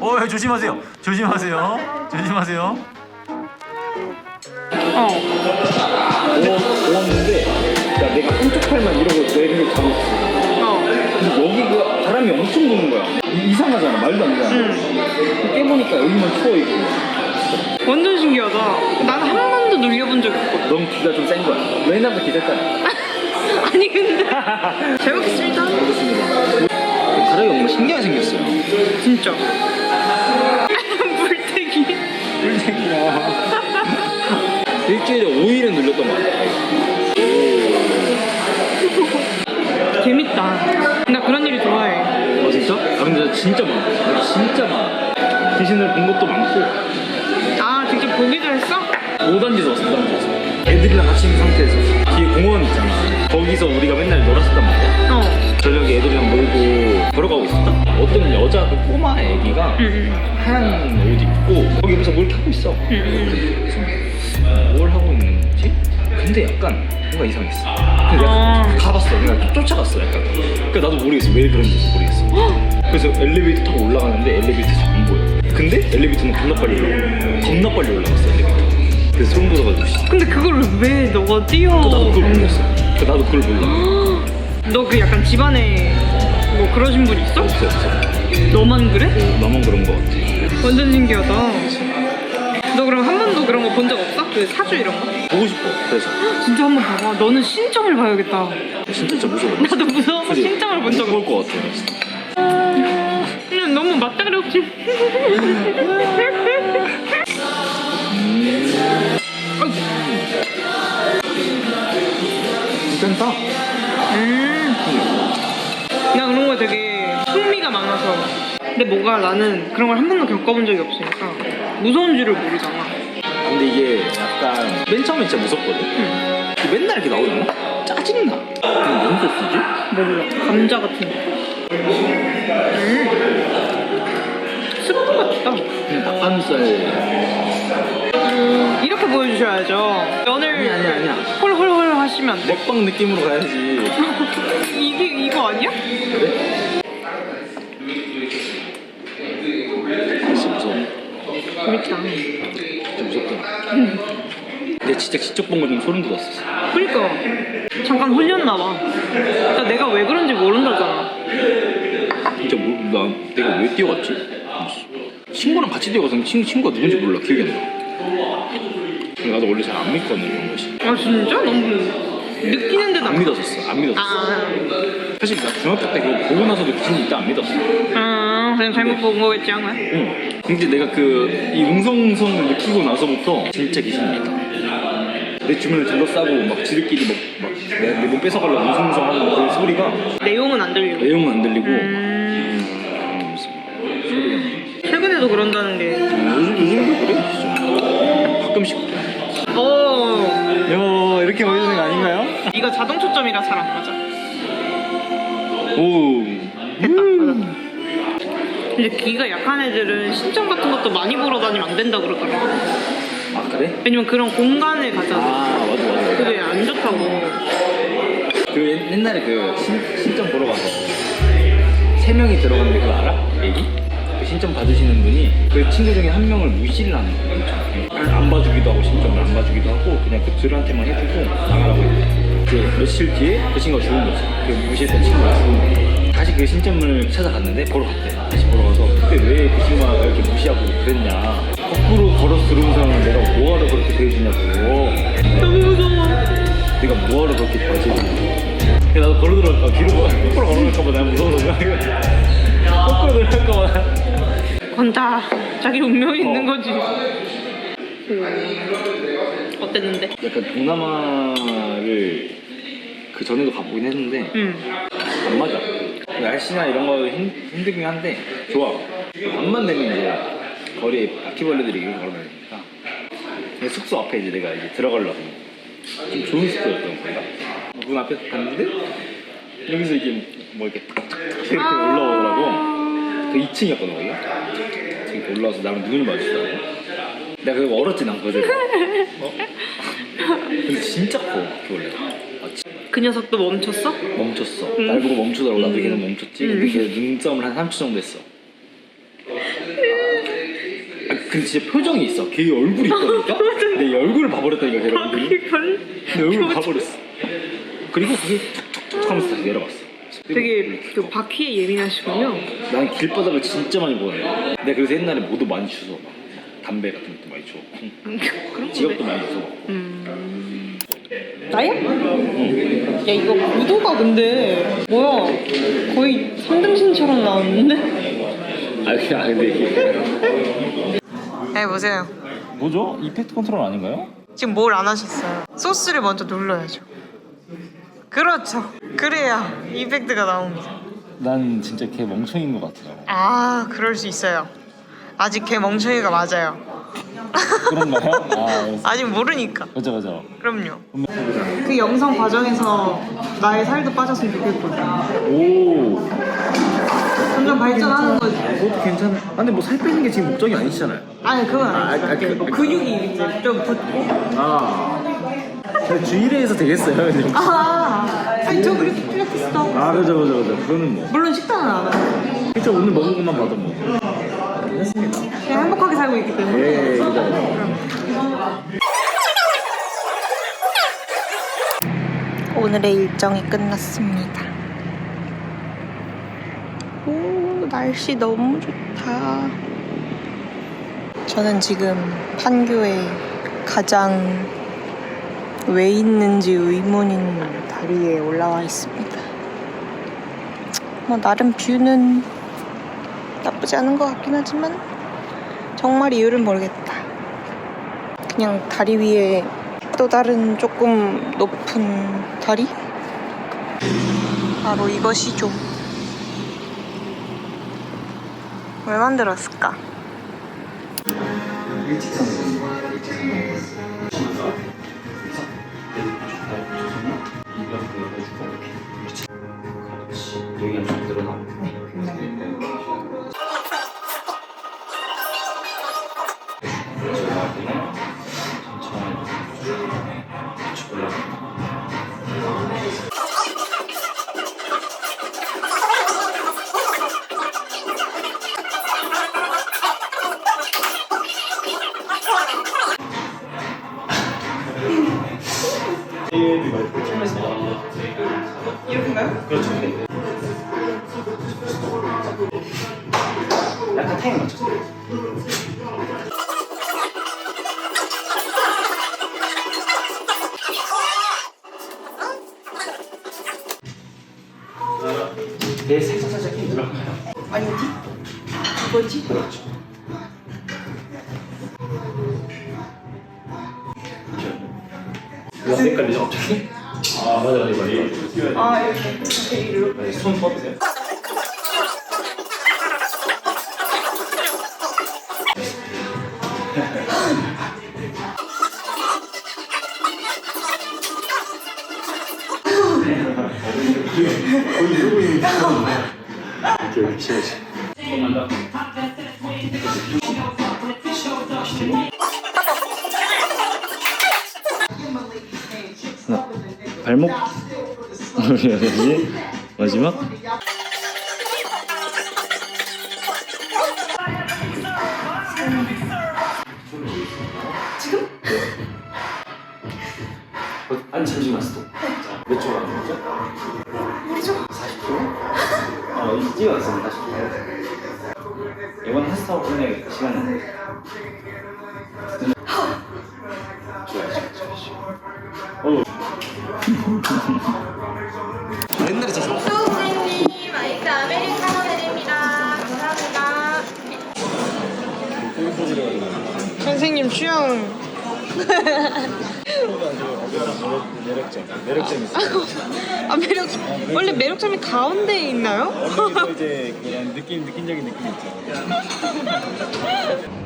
어 조심하세요. 조심하세요. 조심하세요. 어. 좋았는데 야, 내가 한쪽 팔만 이러고 내리를 잡았어. 어. 근데 여기가 바람이 엄청 부는 거야. 이- 이상하잖아. 말도 안 되잖아. 응. 깨보니까 여기만 추워 있고. 완전 신기하다. 난 한 번도 눌려본 적이 없거든. 너무 기가 좀 센 거야. 너 옛날부터 기세했잖아. 아니 근데 잘 먹겠습니다. 가락이 뭔가 신기하게 생겼어요. 진짜. 물태기. 일주일에 5일은 눌렸던 것 같아. 재밌다. 나 그런 일 좋아해. 어 진짜? 아 근데 나 진짜 많아. 나 진짜 많아. 귀신을 본 것도 많고 아 직접 보기도 했어? 5단지에서 왔어 5단지에서. 애들이랑 같이 있는 상태에서 뒤에 공원 있잖아. 거기서 우리가 맨날 여자 그 꼬마 애기가 응. 하얀 옷 입고 거기 옆에서 뭘 타고 있어. 응. 응. 그래서 뭘 하고 있는 거지? 근데 약간 뭔가 이상했어. 근데 내가 아. 가봤어. 내가 쫓아갔어. 약간. 그러니까 나도 모르겠어. 왜 그런지 모르겠어. 그래서 엘리베이터 타고 올라가는데 엘리베이터에서 안 보여. 근데 엘리베이터는 겁나 빨리 올라. 겁나 빨리 올라갔어 엘리베이터. 그래서 소름 돋아가지고 씨. 근데 그걸 왜 너가 뛰어? 나도 그걸 몰랐어. 그 나도 그걸 몰라. 너 그 약간 집안에 뭐 그러신 분 있어? 없어 없어. 너만 그래? 나만 그런 거 같아. 완전 신기하다. 너 그럼 한 번도 그런 거 본 적 없어? 그 사주 이런 거? 보고 싶어. 그래서 진짜 한 번 봐봐. 너는 신점을 봐야겠다. 진짜 무서워. 나도 무서워서 그지? 신점을 본 적 없어. 무서울 것 같아. 그냥 너무 맞다그래 없지. 괜찮다. 음. 나 그런 거 되게 흥미가 많아서. 근데 뭐가 나는 그런 걸 한 번도 겪어본 적이 없으니까 무서운 줄을 모르잖아. 근데 이게 약간 맨 처음에 진짜 무섭거든. 응. 맨날 이렇게 나오잖아? 짜증나. 근데 뭔 소스지? 몰라. 감자 같은 거. 음. 스프 같다. 닭가슴살. 음, 이렇게 보여주셔야죠. 면을 아니야, 아니야. 홀홀홀 하시면 안 돼. 먹방 느낌으로 가야지. 이게 이거 아니야? 그래? 진짜 무서워. 재밌다. 진짜 무섭다. 진짜 직접 본 거 좀 소름 돋았어. 그러니까 잠깐 홀렸나 봐. 그러니까 내가 왜 그런지 모른다잖아. 진짜 뭐, 나 내가 왜 뛰어갔지? 친구랑 같이 뛰어가서 친, 친구가 누군지 몰라. 기억이 안 나. 나도 원래 잘 안 믿거든, 이런 것이. 아 진짜? 너무 느끼는데 나. 안 믿었었어. 안 믿었어. 아, 사실 나 중학교 때 그거 보고 나서도 귀신이 있다 안 믿었어. 아, 그냥 잘못 본 거겠지 한 거야? 응. 근데 내가 그 이 웅성웅성을 느끼고 나서부터 진짜 귀신이 있다. 내 주변을 둘러 싸고 막 지들끼리 막내몸 뺏어가려고 웅성웅성하는 그 소리가 내용은 안 들리고. 내용은 안 들리고 음, 음, 소리가 최근에도 그런다는 게. 요즘 요즘도 그래 진짜 가끔씩 그래. 어, 요 이렇게 보여주는 거 아닌가요? 이거 자동 초점이라 잘 안 맞아. 오. 됐다. 맞았다. 근데 귀가 약한 애들은 신점 같은 것도 많이 보러 다니면 안 된다 그러더라고. 아 그래? 왜냐면 그런 공간을 가잖아. 아 맞아 맞아. 그게 안 좋다고. 그 옛- 옛날에 그 신, 신점 보러 가서 세 명이 들어갔는데 그거 알아? 얘기? 그 신점 받으시는 분이 그 친구 중에 한 명을 무시를 하는 거예요. 안 봐주기도 하고 신점을 안 봐주기도 하고 그냥 그 둘한테만 해주고 나가라고 했대. 그 며칠 뒤에 그 친구가 죽은 거지. 그 무시했던 친구가 죽은 거야. 다시 그 신점을 찾아갔는데 보러 갔대. 다시 보러 가서 그때 왜 그 친구가 이렇게 무시하고 그랬냐. 거꾸로 걸어서 들어온 사람을 내가 뭐하러 그렇게 대해주냐고. 너무 무서워. 내가 뭐하러 그렇게. 야, 나도 걸어 들어갈까? 뒤로 가. 거꾸로 걸어갈까봐 내가 무서워서. 거꾸로 들어갈까봐. 건다. 자기 운명이 있는 어. 거지. 그, 어땠는데? 약간 동남아를 그 전에도 가보긴 했는데 응. 안 맞아. 날씨나 이런 거 힘, 힘들긴 한데 좋아. 밤만 되면 이제 거리에 바퀴벌레들이 걸어다니니까 숙소 앞에 이제 내가 이제 들어가려고 좀 좋은 숙소였던 거야. 문 앞에 갔는데 여기서 이게 뭐 이렇게 탁탁탁 이렇게 올라오더라고. 그 2층이었거든 거기가. 이렇게 올라와서 나랑 눈을 마주치더라고. 내가 그거 얼었지 난 그대로. 어? 근데 진짜 커 바퀴벌레가. 아, 그 녀석도 멈췄어? 멈췄어. 음. 날 보고 멈추더라고. 나도 걔는 멈췄지. 근데 음. 걔 눈싸움을 한 3초 정도 했어. 근데 진짜 표정이 있어. 걔 얼굴이 있다니까? 내 얼굴을 봐버렸다니까, 걔 얼굴이. 이걸 내 얼굴을 봐버렸어. 그리고 그게 툭툭툭 하면서 다시 내려갔어. 되게 그 바퀴에 예민하시군요. 난 길바닥을 진짜 많이 보네. 내가 그래서 옛날에 모두 많이 주워. 막 담배 같은 것도 많이 줘. 그런 지갑도 많이 주워. 음. 나야? 야 이거 구도가 근데 뭐야 거의 3등신처럼 나왔는데? 아, 아, 근데 이게. 네 보세요 뭐죠? 이펙트 컨트롤 아닌가요? 지금 뭘 안 하셨어요 소스를 먼저 눌러야죠 그렇죠 그래야 이펙트가 나옵니다 난 진짜 걔 멍청인 것 같아요. 아 그럴 수 있어요 아직 걔 멍청이가 맞아요 그런가요? 아. 아직 모르니까 맞아, 맞아. 그럼요 그 영상 과정에서 나의 살도 빠졌으면 좋겠거든 오, 점점 발전하는 거지 그것도 괜찮아. 아, 근데 뭐 살 빼는 게 지금 목적이 아니잖아요. 아니 그건 아, 아니지 아, 그- 뭐 근육이 이제 좀 붙고 아. 주일회에서 되겠어요, 근데. 아 아니 저 그래도 필라테스도 하고 아, 그죠, 그죠, 그죠. 그거는 뭐. 물론 식단은 안 하고 진짜 오늘 먹은 것만 봐도 뭐. 그냥 행복하게 살고 있기 때문에 예, 그죠. 오늘의 일정이 끝났습니다. 오, 날씨 너무 좋다. 저는 지금 판교에 가장 왜 있는지 의문인 다리에 올라와 있습니다. 뭐, 나름 뷰는 나쁘지 않은 것 같긴 하지만, 정말 이유를 모르겠다. 그냥 다리 위에 또 다른 조금 높은 다리? 바로 이것이죠. 왜 만들었을까? 여기 약간 타임 맞춰서. 네, 살짝 살짝 힘 들어가요. 아니 어디? 이거지? 그렇죠. 왜 헷갈리죠 갑자기? 아 맞아 맞아 맞아. 아 이렇게 이렇게 네, 손 뻗으세요. 이렇게 위치해야지. 하나, 발목. 여기 마지막. 지금? 아니 잠시만 스톱. 어, 찍어놨습니다. 40초. 이번 헬스타워 끝내 시간은 좋아요, 좋아요, 좋아요. 어. 옛날에 진짜 좋아. 선생님 아이스 아메리카노 드립니다. 감사합니다. 선생님 취향 매력점, 매력점 있어. 아 매력 원래 매력점이 가운데에 있나요? 원래도 이제 그런 느낌, 느낌적인 느낌이 있죠.